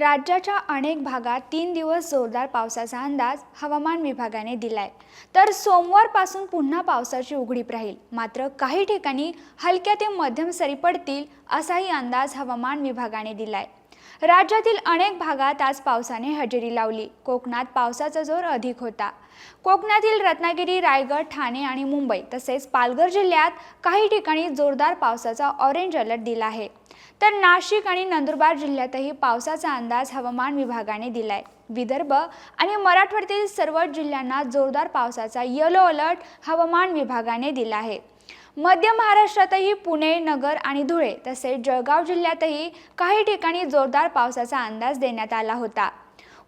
राज्याच्या अनेक भागात तीन दिवस जोरदार पावसाचा अंदाज हवामान विभागाने दिलाय. तर सोमवारपासून पुन्हा पावसाची उघडीप राहील. मात्र काही ठिकाणी हलक्या ते मध्यम सरी पडतील असाही अंदाज हवामान विभागाने दिलाय. राज्यातील अनेक भागात आज पावसाने हजेरी लावली. कोकणात पावसाचा जोर अधिक होता. कोकणातील रत्नागिरी रायगड ठाणे आणि मुंबई तसेच पालघर जिल्ह्यात काही ठिकाणी जोरदार पावसाचा ऑरेंज अलर्ट दिला आहे. तर नाशिक आणि नंदुरबार जिल्ह्यातही पावसाचा अंदाज हवामान विभागाने दिलाय. विदर्भ आणि मराठवाड्यातील सर्व जिल्ह्यांना जोरदार पावसाचा येलो अलर्ट हवामान विभागाने दिला आहे. मध्य महाराष्ट्रातही पुणे नगर आणि धुळे तसेच जळगाव जिल्ह्यातही काही ठिकाणी जोरदार पावसाचा अंदाज देण्यात आला होता.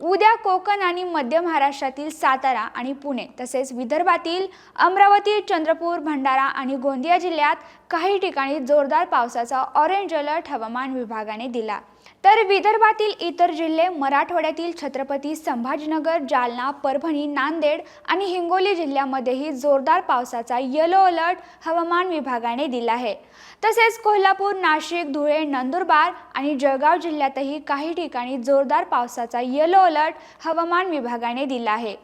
उद्या कोकण आणि मध्य महाराष्ट्रातील सातारा आणि पुणे तसेच विदर्भातील अमरावती चंद्रपूर भंडारा आणि गोंदिया जिल्ह्यात काही ठिकाणी जोरदार पावसाचा ऑरेंज अलर्ट हवामान विभागाने दिला. तर विदर्भातील इतर जिल्हे मराठवाड्यातील छत्रपती संभाजीनगर जालना परभणी नांदेड आणि हिंगोली जिल्ह्यामध्येही जोरदार पावसाचा येलो अलर्ट हवामान विभागाने दिला आहे. तसेच कोल्हापूर नाशिक धुळे नंदुरबार आणि जळगाव जिल्ह्यातही काही ठिकाणी जोरदार पावसाचा येलो अलर्ट हवामान विभागाने दिला आहे.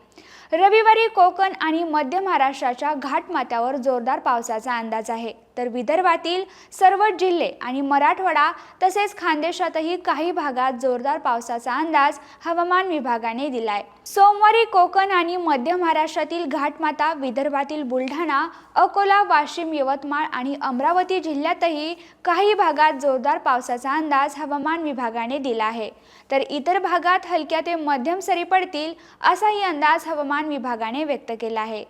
रविवारी कोकण आणि मध्य महाराष्ट्राच्या घाटमाथ्यावर जोरदार पावसाचा अंदाज आहे. तर विदर्भातील सर्व जिल्हे आणि मराठवाडा तसेच खानदेशातही काही भागात जोरदार पावसाचा अंदाज हवामान विभागाने दिलाय. सोमवारी कोकण आणि मध्य महाराष्ट्रातील घाटमाता विदर्भातील बुलढाणा अकोला वाशिम यवतमाळ आणि अमरावती जिल्ह्यातही काही भागात जोरदार पावसाचा अंदाज हवामान विभागाने दिला आहे. तर इतर भागात हलक्या ते मध्यम सरी पडतील असाही अंदाज हवामान हवामान विभागाने व्यक्त केला आहे.